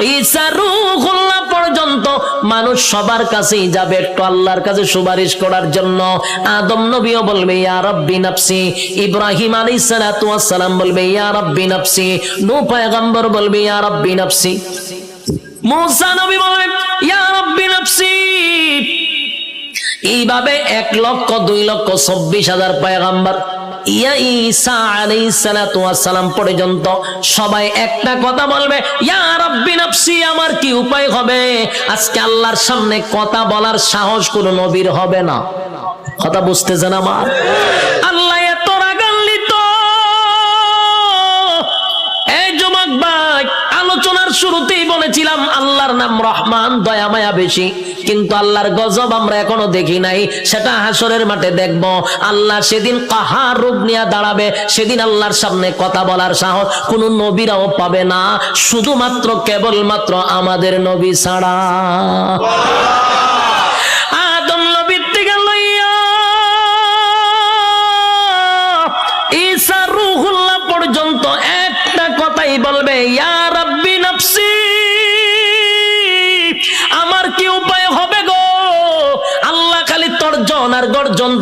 ঈসা রুহুল্লাহ পর্যন্ত মানুষ সবার কাছেই যাবে একটু আল্লাহর কাছে সুপারিশ করার জন্য। আদম নবীও বলবে, ইয়া রব্বি নাফসি। ইব্রাহিম বলবে, ইয়া রব্বি নাফসি। নূহ পয়গম্বর বলবে, ইয়া রব্বি নাফসি। নবী বলবে, ইয়া রব্বি নাফসি। এইভাবে এক লক্ষ, দুই লক্ষ, চব্বিশ হাজার পয়গাম্বার ইয়া ঈসা আলাইহিস সালাতু ওয়াস সালাম পর্যন্ত সবাই একটা কথা বলবে, ইয়া রাব্বি নাফসি, আমার কি উপায় হবে? আজকে আল্লাহর সামনে কথা বলার সাহস কোন নবীর হবে না। কথা বুঝতেছেন আমার? আল্লাহ বলেছিলাম, আল্লাহর নাম রহমান, দয়া মায়া বেশি। কিন্তু আল্লাহর গজব আমরা এখনও দেখি নাই। সেটা হাসরের মাঠে দেখব। আল্লাহ সেদিন কাহার রূপ নিয়ে দাঁড়াবে? সেদিন আল্লাহর সামনে কথা বলার সাহস কোন নবীরাও পাবে না। শুধুমাত্র, কেবলমাত্র আমাদের নবী ছাড়া। একটা কথাই বলবে, ইয়া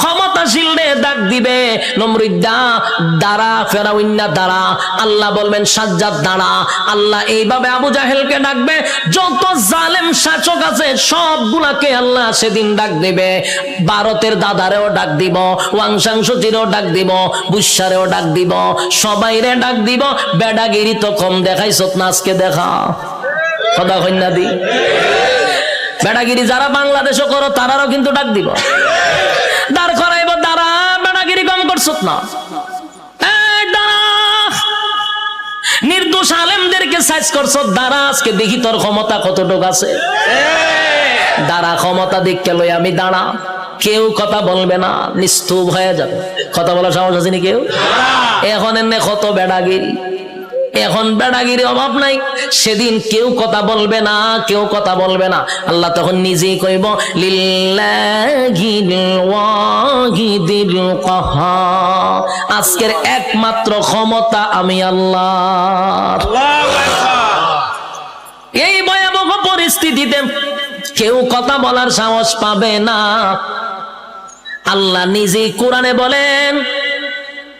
ক্ষমতাশীল ডাক দিবে। নমরুদ্দা, দাঁড়া ফেরাউন্না দাঁড়া। আল্লাহ বলবেন, সাজ্জাদ, দাঁড়া। আল্লাহ এইভাবে আবু জাহেলকে ডাকবে, যত জালেম শাসক আছে, সবগুলাকে আল্লাহ সেদিন ডাক দিবে। ভারতের দাদারেও ডাক দিব ওয়াংশাংশচিরও ডাক দিব বুসারেও ডাক দিব। সবাইরে ডাক দিব, বেডাগিরি তো কম দেখাইছ না আজকে দেখা। কথা কন্যা দি? বেডাগিরি যারা বাংলাদেশও করো, তারারও কিন্তু ডাক দিব। দাঁড় করাইব দাঁড়া বেড়াগিরি কম করছ না। দাঁড়া। নির্দোষ আলেমদেরকে সাইজ করছ দাঁড়া আজকে দেখি তোর ক্ষমতা কতটুক আছে। দাঁড়া ক্ষমতা দেখকে লই আমি দাঁড়া। কেউ কথা বলবে না নিস্তুপ হয়ে যাবে। কথা বলার সাহস আছে নি কেউ? এখন এনে কত বেড়াগিরি। এখন বেড়াগিরি অভাব নাই। সেদিন কেউ কথা বলবে না কেউ কথা বলবে না। আল্লাহ তখন নিজেই কইব আজকের একমাত্র ক্ষমতা আমি আল্লাহ এই ভয়াবহ পরিস্থিতিতে কেউ কথা বলার সাহস পাবে না। আল্লাহ নিজেই কোরআনে বলেন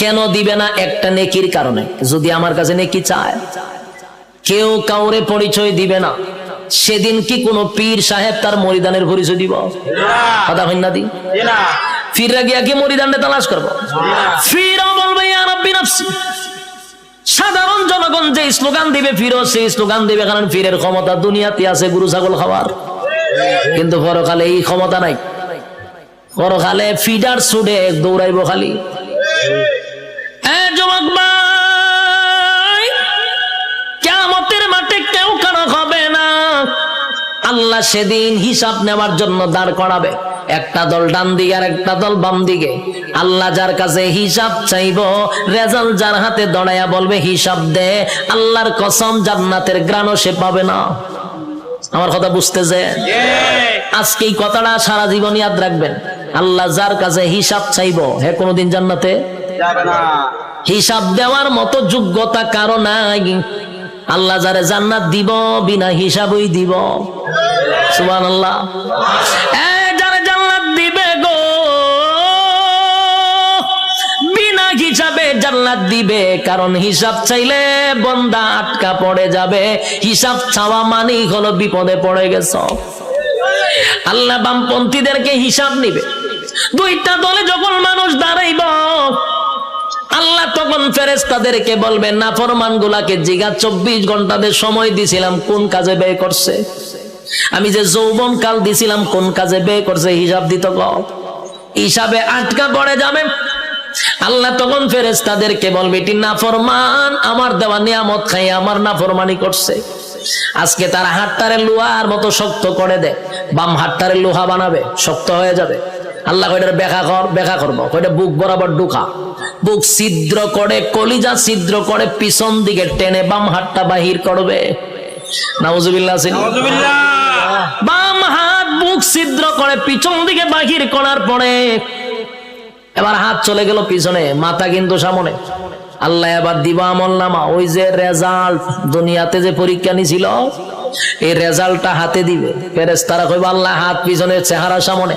কেন দিবে না একটা নেকির কারণে? যদি আমার কাছে নেকি চায়। কেউ কাউরে পরিচয় দিবে না। সেদিন কি কোন পীর সাহেব তার মরিদানের পরিচয় দিব? কথা হয় না দি। গিয়া কি মরিদানটা তালাশ করব? সাধারণ জনগণ যে স্লোগান দিবে, ফিরো সেই স্লোগান দিবে, কারণ ফিরের ক্ষমতা দুনিয়াতে আছে গুরু, ছাগল খাবার কিন্তু পরকালে এই ক্ষমতা নাই। পরকালে ফিডার সুডে দৌড়াইব খালি। আল্লাহ সেদিন হিসাব নেওয়ার জন্য দাঁড় করাবে। একটা দল ডান দিকে আর একটা দল বাম দিকে। আল্লাহ যার কাছে হিসাব চাইব রেজাল্ট যার হাতে দড়াইয়া বলবে হিসাব দে আল্লাহর কসম জান্নাতের গ্রাণও সে পাবে না। আমার কথা বুঝতেছে আজকে এই কথাটা সারা জীবন ইয়াদ রাখবেন। আল্লাহ যার কাছে হিসাব চাইব হে কোনোদিন জান্নাতে? হিসাব দেওয়ার মতো যোগ্যতা কারও নাই। আল্লাহ যারে জান্নাত দিব, বিনা হিসাবই দিব। সুবান আল্লাহ জান্নাত দিবে গো হিসাবে জান্নাত দিবে। কারণ হিসাব চাইলে বন্দা আটকা পড়ে যাবে। হিসাব চাওয়া মানেই হলো বিপদে পড়ে গেছ। আল্লাহ বামপন্থীদেরকে হিসাব নিবে। দুইটা দলে যখন মানুষ দাঁড়াইব তখন ফেরেস্তাদেরকে বলবেন না ফরমান গুলাকে জিগা চব্বিশ ঘন্টাদের সময় দিছিলাম, কোন কাজে ব্যয় করছে? আমি যে যৌবন কাল দিছিলাম, কোন কাজে ব্যয় করছে? হিসাব দিত হিসাবে আটকা পড়ে যাবে। আল্লাহ তখন ফেরেস তাদেরকে বলবে, এটি নাফরমান, আমার দেওয়া নিয়ামত খাই, আমার নাফরমানি করছে। আজকে তার হাতটারে লোহার মতো শক্ত করে দে, বাম হাতটারে লোহা বানাবে, শক্ত হয়ে যাবে। আল্লাহ কয়টার ব্যাখ্যা কর ব্যাখ্যা করব। কয়টা বুক বরাবর ঢুকা। বুক ছিদ্র করে কলিজা ছিদ্র করে পিছন দিকে টেনে বাম হাতটা বাহির করবে। নাউজুবিল্লাহ বাম হাত বুক ছিদ্র করে পিছন দিকে বাহির করার পরে এবার হাত চলে গেল পিছনে মাথা কিন্তু সামনে। আল্লাহ এবার দিবা আমল নামা। ওই যে রেজাল্ট দুনিয়াতে যে পরীক্ষা নিছিল এই রেজাল্টটা হাতে দিবে। ফেরেস তারা কইব আল্লাহ হাত পিছনে চেহারা সামনে।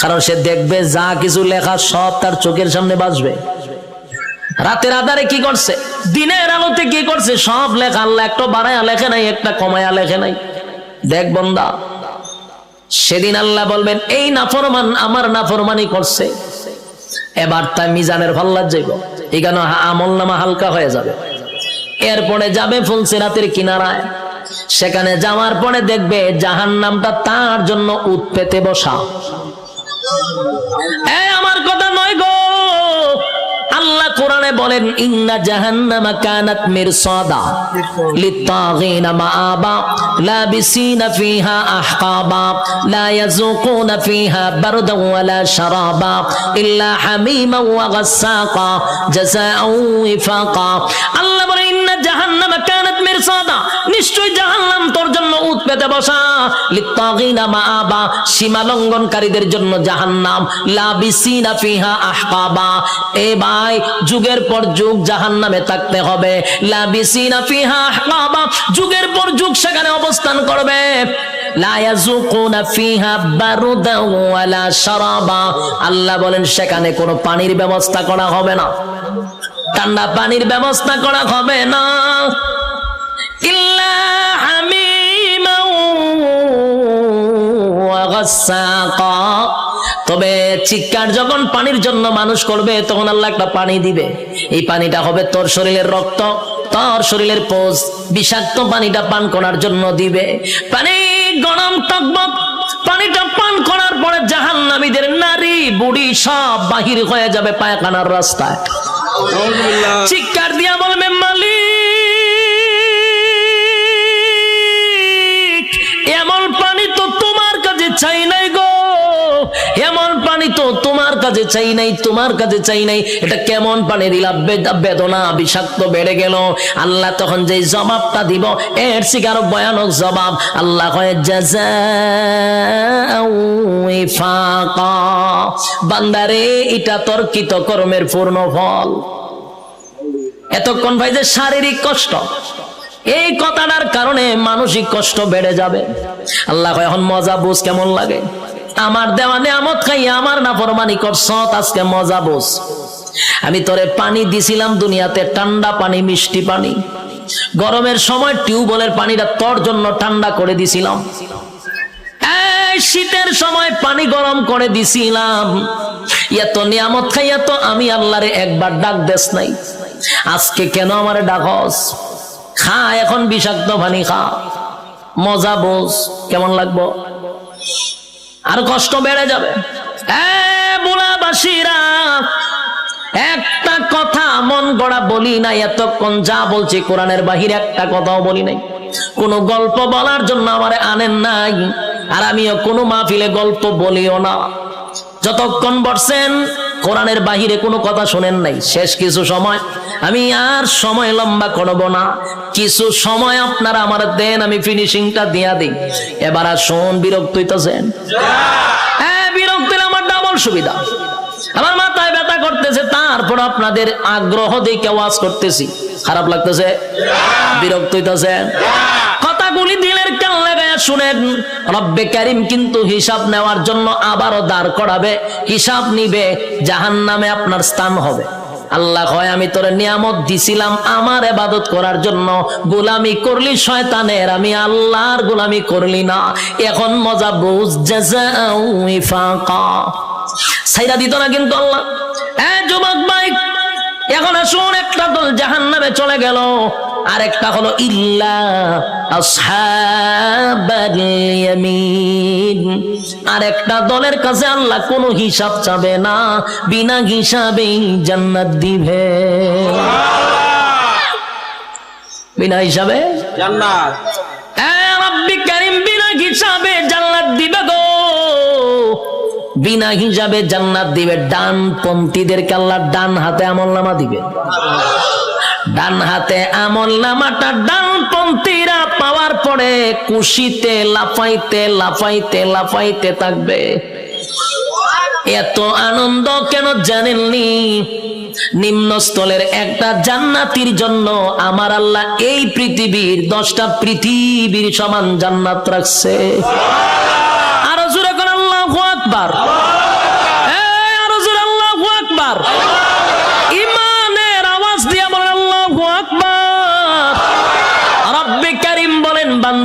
কারণ সে দেখবে যা কিছু লেখা সব তার চোখের সামনে বাজবে। রাতের আধারে কি করছে? দিনের আলোতে কি করছে? সব লেখা আল্লাহ একটা বাড়ায়া লেখে নাই, একটা কমায়া লেখে নাই। দেখ বন্দা, সেদিন আল্লাহ বলবেন, এই নাফরমান, আমার নাফরমানি করছে। এবার তাই মিজানের ভাল্লার যাইব এখানে আমল নামা হালকা হয়ে যাবে। এরপরে যাবে ফুলছে রাতের কিনারায়। সেখানে যাওয়ার পরে দেখবে জাহান নামটা তার জন্য উৎপেতে বসা। আমার কথা নয় গো। আল্লাহ কোরআনে বলেন, ইন্না জাহান্নামা কানাত মিরসাদা লিত্তাগিনা মাআবা ফিহা আহকাবা, লা ইয়াযুকুনা ফিহা ওয়ালা শারাবা, ইল্লা ওয়া আল্লাহ জাহান্নামা কানাত মিরসাদা নিশ্চয় জাহান্নাম তোর জন্য বসা। লিত্তাগিনা সীমা লঙ্ঘনকারীদের জন্য জাহান্নাম। লাবিসিনা ফিহা আহকাবা। এ ভাই, যুগের পর যুগ জাহান্নামে থাকতে হবে। লাবিসিনা ফিহা আহকাবা, যুগের পর যুগ সেখানে অবস্থান করবে। আল্লাহ বলেন, সেখানে কোনো পানির ব্যবস্থা করা হবে না। ঠান্ডা পানির ব্যবস্থা করা হবে না। তবে চিৎকার যখন পানির জন্য মানুষ করবে, তখন আল্লাহ একটা পানি দিবে। এই পানিটা হবে তোর শরীরের রক্ত, তোর শরীরের পোষ বিষাক্ত পানিটা পান করার জন্য দিবে। পানি গরম টকবক পানিটা পান করার পরে জাহান্নামীদের নারী বুড়ি সব বাহির হয়ে যাবে পায়খানার রাস্তায়। চিৎকার দিয়া বলবে মালিক এমন পানি তো তোমার কাছে চাই নাই গো। এমন পানি তো তোমার কাছে চাই নাই, তোমার কাছে চাই নাই। এটা কেমন পানি দিলা বেদনা, বিষাক্ত বেড়ে গেল। আল্লাহ তখন যে জবাবটা দিব, এর থেকে আরও ভয়ানক জবাব, আল্লাহ বান্দারে, এটা তোর কৃত কর্মের পূর্ণ ফল। এতক্ষণ ভাই যে শারীরিক কষ্ট, এই কথাটার কারণে মানসিক কষ্ট বেড়ে যাবে। আল্লাহ এখন মজা বুঝ কেমন লাগে? আমার দেওয়া নিয়ামত খাই আমার না ফরমানি করছ আজকে মজা বুঝ। আমি তোরে পানি দিছিলাম দুনিয়াতে, ঠান্ডা পানি, মিষ্টি পানি। গরমের সময় টিউবওয়েলের পানিটা তোর জন্য ঠান্ডা করে দিছিলাম। শীতের সময় পানি গরম করে দিছিলাম। এত নিয়ামত খাইয়া তো আমি আল্লাহরে একবার ডাক দেশ নাই। আজকে কেন আমারে ডাকস খা, এখন বিষাক্ত পানি খা। মজা বোঝ। কেমন লাগবো? আর কষ্ট বেড়ে যাবে। একটা কথা মন গড়া বলি নাই, এতক্ষণ যা বলছি কোরআনের বাহিরে একটা কথাও বলি নাই। কোন গল্প বলার জন্য আমার আনেন নাই, আর আমিও কোনো মাহফিলে গল্প বলিও না। যতক্ষণ বসছেন, কোরআনের বাহিরে কোনো কথা শোনেন নাই। শেষ কিছু সময় আমি আর সময় লম্বা করব না। কিছু সময় আপনারা আমার দেন, আমি ফিনিশিংটা দিয়া দিই। এবার আর শোন বিরক্ত হইতেছেন? হ্যাঁ বিরক্ত আমার ডাবল সুবিধা। আমার মাথায় ব্যথা করতেছে, তারপর আপনাদের আগ্রহ দেখে আওয়াজ করতেছি। খারাপ লাগতেছে? বিরক্ত হইতেছে কথাগুলি দিলের কেন শুনেন। রব্বে কারিম কিন্তু হিসাব নেওয়ার জন্য আবারও দাঁড় করাবে, হিসাব নিবে জাহান নামে আপনার স্থান হবে। আল্লাহ হয় আমি তোর নিয়ামত দিছিলাম আমার এবাদত করার জন্য। গোলামি করলি শয়তানের, আমি আল্লাহর গোলামি করলি না। এখন মজা বুঝ সাইরা দিত না কিন্তু আল্লাহ। ভাই, এখন আসুন, একটা দল জাহান নামে চলে গেল। আর একটা হলো ইল্লা আসহাবাল ইয়ামিন। আর একটা দলের কাছে আল্লাহ কোনো হিসাব চাবে না বিনা হিসাবেই জান্নাত দিবে। বিনা হিসাবে? জান্নাত। বিনা হিসাবে জান্নাত দিবে গো। বিনা হিসাবে জান্নাত দিবে ডান পন্থীদেরকে আল্লাহ ডান হাতে আমল নামা দিবে। ডান হাতে আমল নামাটা ডান পন্থীরা পাওয়ার পরে কুশিতে লাফাইতে লাফাইতে লাফাইতে থাকবে। এত আনন্দ কেন জানেননি? নিম্নস্থলের একটা জান্নাতির জন্য আমার আল্লাহ এই পৃথিবীর দশটা পৃথিবীর সমান জান্নাত রাখছে। আরও জোরে করে আল্লাহ আকবার।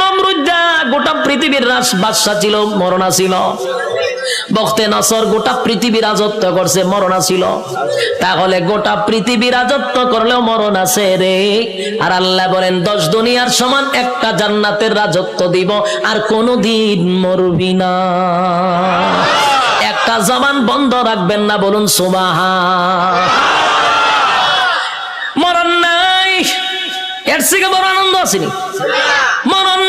নমরুদ্দা গোটা পৃথিবীর রাজ বাদশাহ ছিল, মরণা ছিল। বখতে নসর গোটা পৃথিবী রাজত্ব করছে, মরণ ছিল। তাহলে গোটা পৃথিবী রাজত্ব করলেও মরণ আছে রে। আর আল্লাহ বলেন, দশ দুনিয়ার সমান একটা জান্নাতের রাজত্ব দিব, আর কোনদিন মরবি না। একটা জবান বন্ধ রাখবেন না, বলুন সুবাহা মরণ নাই। এর থেকে বড় আনন্দ আসেনি মরণ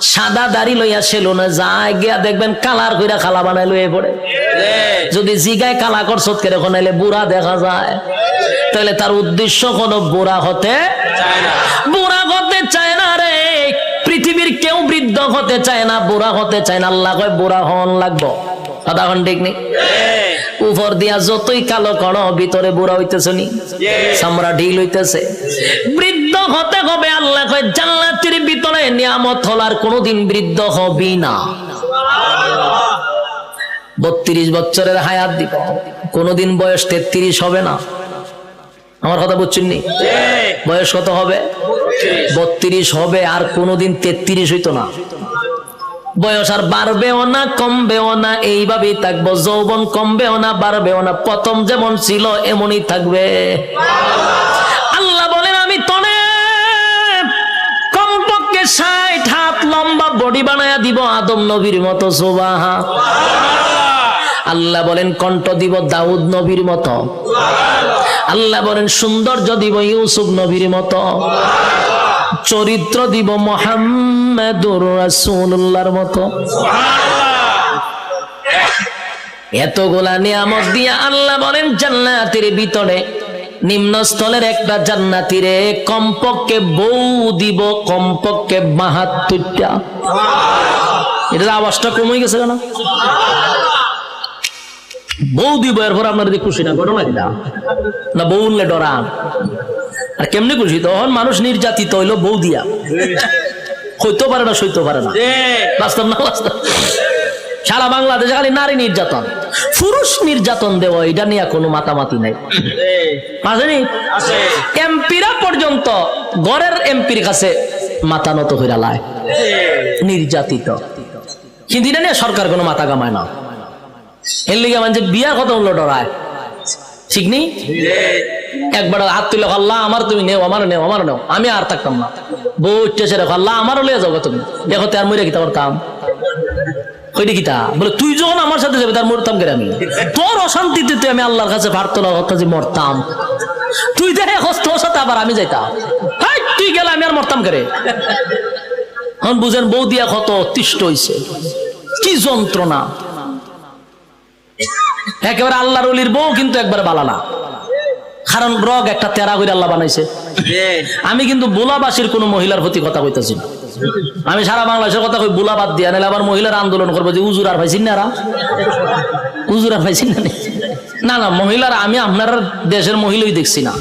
সাদা দাড়ি লইয়া না, যায় গিয়া দেখবেন কালার কইরা খালা বানাই লইয়ে পড়ে। যদি জিগায় কালা করছত কেরে খনাইলে বুড়া দেখা যায়। তাহলে তার উদ্দেশ্য কোনো বুড়া হতে চায় না। বুড়া হতে চায় না রে। পৃথিবীর কেউ বৃদ্ধ হতে চায় না, বুড়া হতে চায় না। আল্লাহ কয়, বুড়া হন লাগবো। কথা ঠিক নেই? উপর দিয়া যতই কালো কর ভিতরে বুড়া হইতেছে নি। চামড়া ঢিল হইতেছে। বৃদ্ধ হতে হবে আল্লাহ কয়, জান্নাতের ভিতরে নিয়ামত হলার কোনোদিন বৃদ্ধ হবি না। বত্রিশ বছরের হায়াত দিব। কোনোদিন বয়স তেত্রিশ হবে না। আমার কথা বুঝছেন নি? বয়স কত হবে? বত্রিশ হবে, আর কোনোদিন তেত্রিশ হইতো না। বয়স আর বাড়বেও না, কমবেও না, এইভাবেই থাকব। যৌবন কমবেও না, বাড়বেও না, প্রথম যেমন ছিল এমনই থাকবে। আল্লাহ বলেন, আমি তনে কমপক্ষে ষাট হাত লম্বা বডি বানায়া দিব আদম নবীর মতো সোবাহা আল্লাহ বলেন, কণ্ঠ দিব দাউদ নবীর মতো। আল্লাহ বলেন সৌন্দর্য দিব ইউসুফ নবীর মতো। চরিত্র দিব মোহাম্মদুর রাসূলুল্লাহর মতো। এতগুলা নিয়ামত দিয়া আল্লাহ বলেন, জান্নাতের ভিতরে, নিম্নস্থলের একটা জান্নাতিরে কমপক্ষে বউ দিব, কমপক্ষে বাহাত্তরটা। এটা আওয়াজটা কমে গেছে কেন? বউ দিব, এরপর আপনার যদি খুশি না ঘটনা না, বউ উনলে ডরান আর কেমনি খুশি তখন মানুষ নির্যাতিত হইল বউ দিয়া। হইতে পারে না সইতে পারে না। বাস্তব না বাস্তব? সারা বাংলাদেশে খালি নারী নির্যাতন। পুরুষ নির্যাতন দেওয়া এটা নিয়ে কোনো মাতামাতি নাই। আসেনি এমপিরা পর্যন্ত গড়ের এমপির কাছে মাথা নত হইরা লায়। নির্যাতিত। কিন্তু এটা নিয়ে সরকার কোনো মাথা কামায় না। এর লিগে মানে বিয়ার কথা হলো ডরায়। ঠিক নেই একবার হাত তুলে আল্লাহ আমার তুমি নেও আমার নেও আমার নেও। আমি আর থাকতাম না। বউ উঠতেছে রেখো আল্লাহ, আমারও লিয়ে যাব তুমি। দেখো তার মরে করতাম কইটি কিতা বলে, তুই যখন আমার সাথে যাবে, তার মরতাম করে আমি? তোর অশান্তিতে তুই আমি আল্লাহর কাছে হত্যা যে মরতাম। তুই দেখে তোর সাথে আবার আমি যাইতাম। তুই গেলে আমি আর মরতাম করে? এখন বুঝেন, বউ দিয়া কত অতিষ্ঠ হইছে। কি যন্ত্রণা। একেবারে আল্লাহর অলির বউ কিন্তু একবার বালানা কারণ রগ একটা তেরা করে আল্লাহ বানাইছে। আমি কিন্তু বুলাবাসীর কোন মহিলার প্রতি কথা কইতেছি না। আমি সারা বাংলাদেশের কথা কই বুলা বাদ দিয়া নাহলে আবার মহিলার আন্দোলন করব যে উজুর আর পাইছেন না? উজুর আর পাইছেন না না? না মহিলার আমি আপনার দেশের মহিলাই দেখছি না।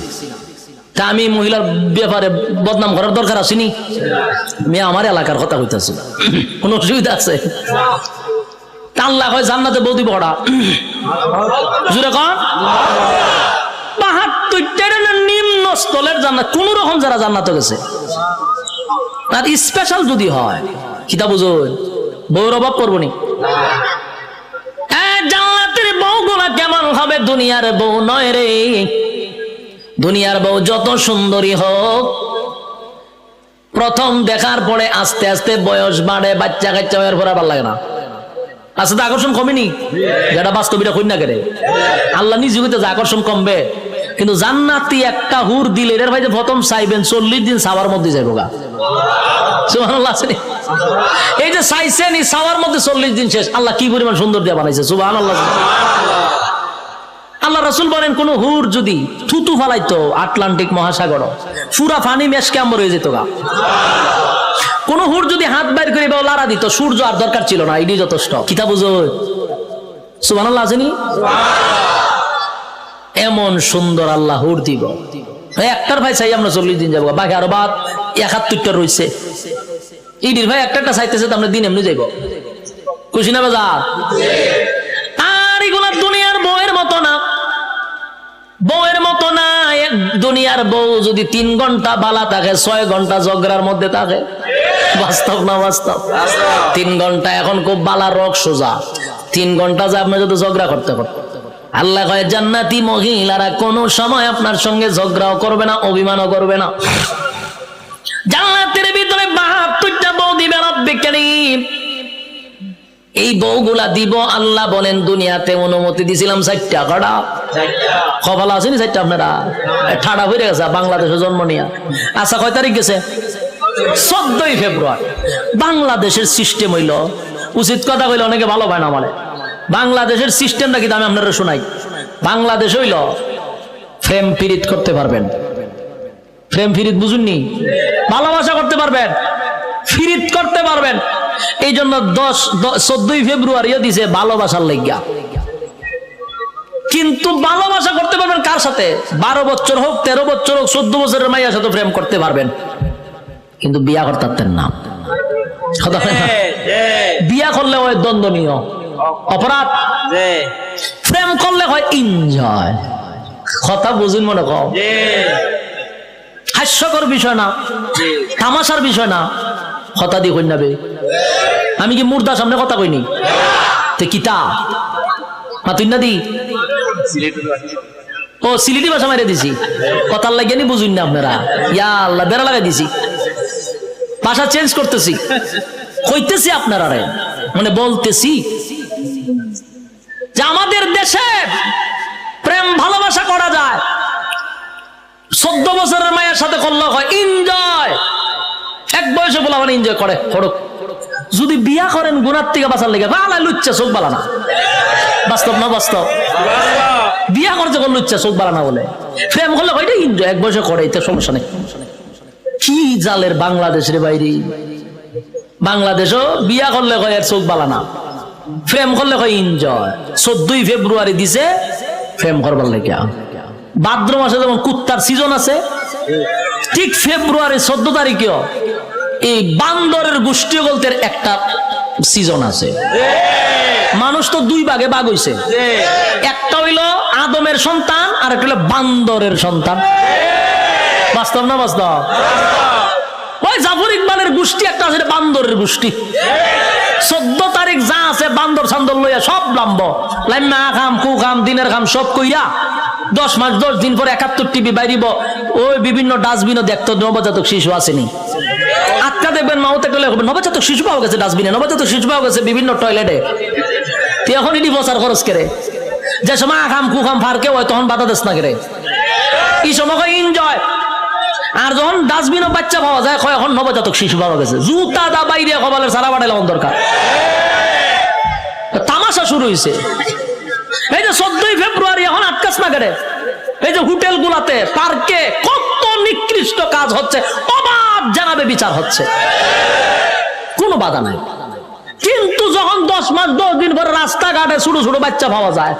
তা আমি মহিলার ব্যাপারে বদনাম করার দরকার আসেনি আমি আমার এলাকার কথা কইতেছি কোন অসুবিধা আছে? আল্লাহ হয় জান্নাতে বৌদি পড়া জুড়ে কন? বাহাত্তরটার নিম্ন স্থলের জান্নাত, কোন রকম যারা জান্নাত গেছে। আর স্পেশাল যদি হয় কিতা বুঝুন, বউর অভাব করব নি। জান্নাতের কেমন হবে? দুনিয়ার বউ নয় রে। দুনিয়ার বউ যত সুন্দরী হোক, প্রথম দেখার পরে আস্তে আস্তে বয়স বাড়ে, বাচ্চা কাচ্চা হওয়ার পর আবার লাগে না। আস্তে আকর্ষণ কমেনি? যেটা বাস্তবিটা না কেড়ে। আল্লাহ নিজে হইতে যে আকর্ষণ কমবে কিন্তু জান্নাতি একটা হুর দিলে এর ভাই প্রথম চাইবেন, চল্লিশ দিন সাওয়ার মধ্যে যাইব গা? এই যে চাইছেন, এই সাওয়ার মধ্যে চল্লিশ দিন শেষ। আল্লাহ কি পরিমাণ সুন্দর দিয়ে বানাইছে সুবাহ আল্লাহ আল্লাহ রসুল বলেন, কোন হুর যদি থুতু ফালাইতো আটলান্টিক মহাসাগর পুরা ফানি মেশকে আম্বর হয়ে যেত গা। কোন হুর যদি হাত বাইর করে বা লারা দিত, সূর্য আর দরকার ছিল না এটি যথেষ্ট। কিতা বুঝো সুবহানাল্লাহ আসেনি এমন সুন্দর আল্লাহ হুর দিব। একটার ভাই চাই আমরা চল্লিশ দিন যাব। বাকি আরও বাদ, একাত্তরটা রয়েছে ইডির ভাই একটা চাইতেছে তো আমরা দিন এমনি যাইব। খুশি না বাজার? আর এগুলা দুনিয়ার বউয়ের মতো না। বউয়ের মতো না, এক দুনিয়ার বউ যদি তিন ঘণ্টা বালা থাকে, ছয় ঘণ্টা জগরার মধ্যে থাকে। বাস্তব না বাস্তব? তিন ঘণ্টা এখন খুব বালা রক সোজা। তিন ঘণ্টা যে আপনি যদি ঝগড়া করতে করতে আল্লাহ কয় জান্নাতি মহিলারা কোনো সময় আপনার সঙ্গে ঝগড়াও করবে না অভিমানও করবে না। জান্নাতের ভিতরে বাহাত্তরটা বউ দিবে রব্বে কারীম। এই বউগুলা দিব আল্লাহ বলেন দুনিয়াতে অনুমতি দিছিলাম চারটা কটা? খবর আসেনি চারটা আপনারা? ঠাডা হয়ে গেছে বাংলাদেশে জন্ম নিয়া। আচ্ছা কয় তারিখ গেছে? চোদ্দই ফেব্রুয়ারি। বাংলাদেশের সিস্টেম হইল উচিত কথা কইলে অনেকে ভালো পায় না মানে বাংলাদেশের সিস্টেমটা কিন্তু আমি আপনারা শোনাই। বাংলাদেশ হইল ফ্রেম পিরিত করতে পারবেন। ফ্রেম ফিরিত বুঝুননি? ভালোবাসা করতে পারবেন। ফিরিত করতে পারবেন। এই জন্য দশ চোদ্দই ফেব্রুয়ারিও দিছে ভালোবাসার লেগা কিন্তু ভালোবাসা করতে পারবেন কার সাথে? বারো বছর হোক তেরো বছর হোক চোদ্দ বছরের মাইয়ার সাথে প্রেম করতে পারবেন। কিন্তু বিয়া করতে না। হয় না? বিয়া করলে হয় দ্বন্দ্বনীয়। অপরাধ? প্রেম করলে হয় এনজয় কথা বুঝুন মনে কম হাস্যকর বিষয় না। তামাশার বিষয় না। হতা দিয়ে কন্যাবে আমি কি মুর্দার সামনে কথা কইনি? তে কিতা? মাতুই না দি? ও সিলিটি ভাষা মারে দিছি। কথার লাগে নি বুঝুন না আপনারা। ইয়া আল্লাহ বেড়া লাগাই দিছি। ভাষা চেঞ্জ করতেছি। কইতেছি আপনারা রে মানে বলতেছি। যে আমাদের দেশে প্রেম ভালোবাসা করা যায়। চোদ্দ বছরের মায়ের সাথে করলে হয় এনজয় এক বয়সে বলা মানে এনজয় করে করুক যদি বিয়া করেন গুণার থেকে বাঁচার লেগে বালা লুচ্ছা চোখ বালা না। বাস্তব না বাস্তব? বিয়া করতে করলে লুচ্ছা চোখ বালা না বলে। প্রেম করলে হয় এনজয় এক বয়সে করে, এতে সমস্যা নেই। কি জালের বাংলাদেশের বাইরে? বাংলাদেশও বিয়া করলে কয় এর চোখ বালা না। প্রেম করলে কয় এনজয় চোদ্দই ফেব্রুয়ারি দিছে প্রেম করবার লেগে ভাদ্র মাসে যেমন কুত্তার সিজন আছে, ঠিক ফেব্রুয়ারি চোদ্দ তারিখেও এই বান্দরের গোষ্ঠী বলতে একটা সিজন আছে। মানুষ তো দুই ভাগে ভাগ হইছে। একটা হইল আদমের সন্তান আর একটা হইল বান্দরের সন্তান। বাস্তব না বাস্তব? ওই জাফর ইকবালের গোষ্ঠী একটা আছে বান্দরের গোষ্ঠী। চোদ্দ তারিখ যা আছে বান্দর সান্দর লইয়া সব লাম্ব। লাইমা খাম, কু খাম, দিনের খাম, সব কইরা দশ মাস, দশ দিন পরে একাত্তর টিভি বাইরিব। ওই বিভিন্ন ডাস্টবিনও দেখতো, নবজাতক শিশু আসেনি। আটকা দেখবেন, মাউতে গেলে হবে। নবজাতক শিশু পাওয়া গেছে ডাস্টবিনে, নবজাতক শিশু পাওয়া গেছে বিভিন্ন টয়লেটে। এখন ইডি বসার খরচ করে? যে সময় আখাম কুখাম ফারকে হয়, তখন বাধা দেশ না করে? এই সময় এনজয় আর যখন ডাস্টবিন বাচ্চা পাওয়া যায় এখন নবজাতক শিশু পাওয়া গেছে। জুতা দা বাইরে কবালের সারা বাড়াইলে দরকার। তামাশা শুরু হয়েছে এই যে চোদ্দই ফেব্রুয়ারি এখন আটকাস না করে এই যে হোটেল গুলাতে পার্কে কত নিকৃষ্ট কাজ হচ্ছে অবাধ জানাবে বিচার হচ্ছে। কোনো বাধা নাই। কিন্তু যখন দশ মাস, দশ দিন পরে রাস্তাঘাটে ছোট ছোট বাচ্চা পাওয়া যায়,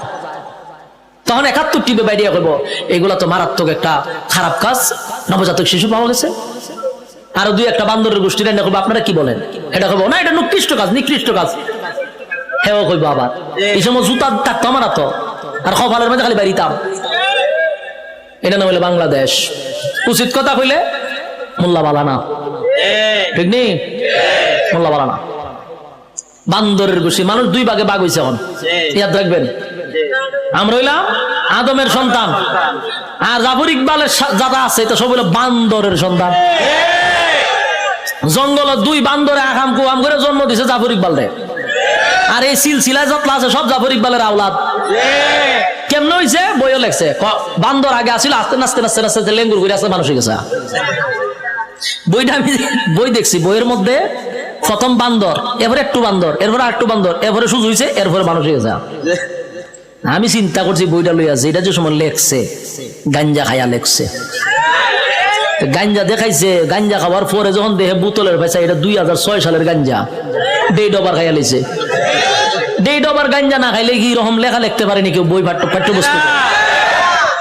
তখন একাত্তর টিপে বাইরিয়া করব এগুলা তো মারাত্মক একটা খারাপ কাজ। নবজাতক শিশু পাওয়া গেছে। আরও দুই একটা বান্দরের গোষ্ঠী রান্না করব, আপনারা কি বলেন? এটা করব না, এটা নিকৃষ্ট কাজ নিকৃষ্ট কাজ। হেও কইবো আবার। এই সময় জুতা থাকতো আমার তো আর কপালের মধ্যে খালি বাড়িতাম। এটা না বাংলাদেশ। উচিত কথা কইলে মোল্লা বালা না ঠিক নেই? মোল্লা বালা না বান্দরের গোষ্ঠী। মানুষ দুই ভাগে বাঘ হয়েছে এখন। ইয়াদ রাখবেন। আমরা হইলাম আদমের সন্তান। আর জাফর ইকবালের যারা আছে, এটা সব হইল বান্দরের সন্তান। জঙ্গল দুই বান্দরে আকাম কুয়াম করে জন্ম দিছে জাফর ইকবাল রে আর এই সিলসিলা যতলা আছে, সব জাফর ইকবালের আওলাদ। কেমন হইছে? বইও লেখছে। বান্দর আগে আসিল, আস্তে নাস্তে নাস্তে নাস্তে লেঙ্গুর করে আসতে মানুষ গেছে। বইটা আমি বই দেখছি, বইয়ের মধ্যে প্রথম বান্দর, এরপরে একটু বান্দর, এরপরে একটু বান্দর, এরপরে সুযোগ হয়েছে এরপরে মানুষ গেছে। আমি চিন্তা করছি বইটা লইয়া যে, এটা যে সময় লেখছে, গাঞ্জা খাইয়া লেখছে। গাঞ্জা দেখাইছে, গাঞ্জা খাওয়ার পরে যখন দেহে বোতলের পয়সা এটা দুই হাজার ছয় সালের গাঞ্জা। দেড় ডবার খাইয়া লিছে দেড় ডবার গাঞ্জা না খাইলে কি রকম লেখা লিখতে পারেনি কেউ বই পাঠ্য পাঠ্যবস্তু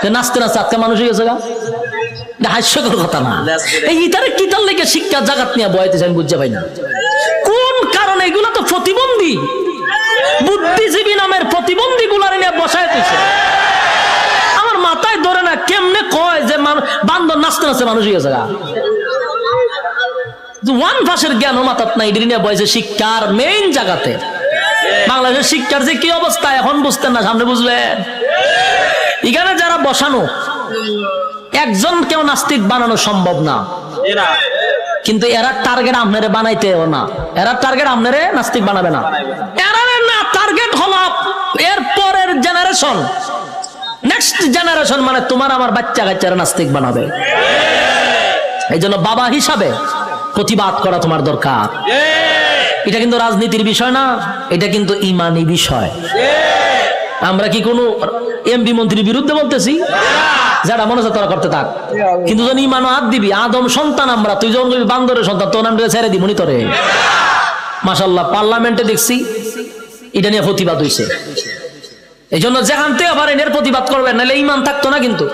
তো নাচতে নাচতে আজকে মানুষ হয়ে গেছে গা। হাস্যকর কথা না। এই ইতারে কিতার লেগে শিক্ষা জাগাত নিয়ে বয়াইতেছে আমি বুঝতে পাই না। কোন কারণে? এগুলো তো প্রতিবন্ধী। বুদ্ধিজীবী নামের প্রতিবন্ধী গুলার নিয়ে বসায় আমার মাথায় ধরে না কেমনে কয় যে বান্দর নাচতে নাচতে মানুষ হয়ে গেছে গা। ওয়ান ভাষের জ্ঞান মাথাত নাই এটি নিয়ে বয়সে শিক্ষার মেইন জায়গাতে বাংলাদেশের শিক্ষার যে কি অবস্থা এখন বুঝতেন না সামনে বুঝলেন এখানে যারা বসানো একজন কেউ নাস্তিক বানানো সম্ভব না। কিন্তু এরা টার্গেট আপনারে বানাইতেও না। এরা টার্গেট আপনারে নাস্তিক বানাবে না। এরা না টার্গেট হলো এর পরের জেনারেশন নেক্সট জেনারেশন মানে তোমার আমার বাচ্চা কাচ্চারা নাস্তিক বানাবে। এই জন্য বাবা হিসাবে প্রতিবাদ করা তোমার দরকার। এটা কিন্তু রাজনীতির বিষয় না, এটা কিন্তু ইমানি বিষয়। আমরা কি কোনো এমপি মন্ত্রীর বিরুদ্ধে বলতেছি? যারা মনে তোরা করতে থাক। কিন্তু যখন ইমান হাত দিবি, আদম সন্তান আমরা, তুই যখন বান্দরের সন্তান, তোর নাম ছেড়ে দিবনি তোরে। মাসাল্লাহ পার্লামেন্টে দেখছি, এটা নিয়ে প্রতিবাদ হয়েছে এই জন্য যেখান থেকে পারেন এর প্রতিবাদ করবেন, নাহলে ইমান থাকতো না কিন্তু।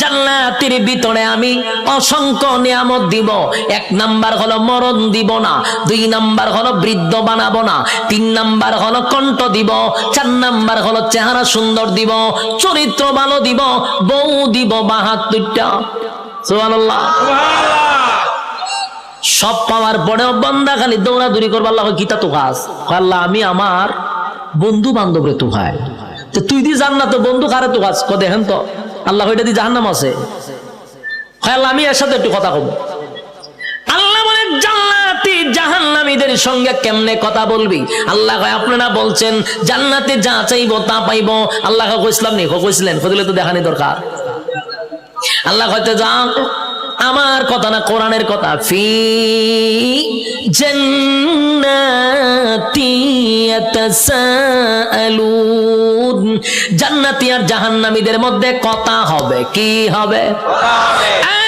জান্নাতের ভিতরে আমি অসংখ্য নিয়ামত দিব। এক নাম্বার হলো মরণ দিব না দুই নাম্বার হলো বৃদ্ধ বানাবো না তিন নাম্বার হলো কণ্ঠ দিব চার নাম্বার হলো চেহারা সুন্দর দিব চরিত্র ভালো দিব বউ দিব বাহাত্তরটা। সুবহানাল্লাহ। সব পাওয়ার পরেও বন্দা খালি দৌড়াদৌড়ি করব আল্লাহ কিতা তো খাস। আল্লাহ আমি আমার বন্ধু বান্ধবরে তো তুই দি জান না তো বন্ধু কারে তো খাস? ক দেখেন তো। আল্লাহ, ওইটা দিয়ে জাহান্নাম আছে। হয় আল্লাহ, আমি এর সাথে একটু কথা কব আল্লাহ বলে, জান্নাতি জাহান্নামীদের সঙ্গে কেমনে কথা বলবি? আল্লাহ কয় আপনারা বলছেন, জান্নাতে যা চাইব তা পাইবো। আল্লাহ কইছিলাম নি? কইছিলেন। কইলে তো দেখানি দরকার। আল্লাহ হয়তো যা আমার কথা না কোরআনের কথা। ফি জান্নাতি ইয়াতাসাআলুন জান্নাতি আর জাহান্নামীদের মধ্যে কথা হবে। কি হবে? কথা জান্নাতি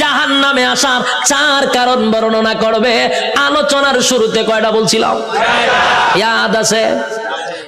জাহান নামে আসার চার কারণ বর্ণনা করবে। আলোচনার শুরুতে কয়টা বলছিলাম? ইয়াদ আছে?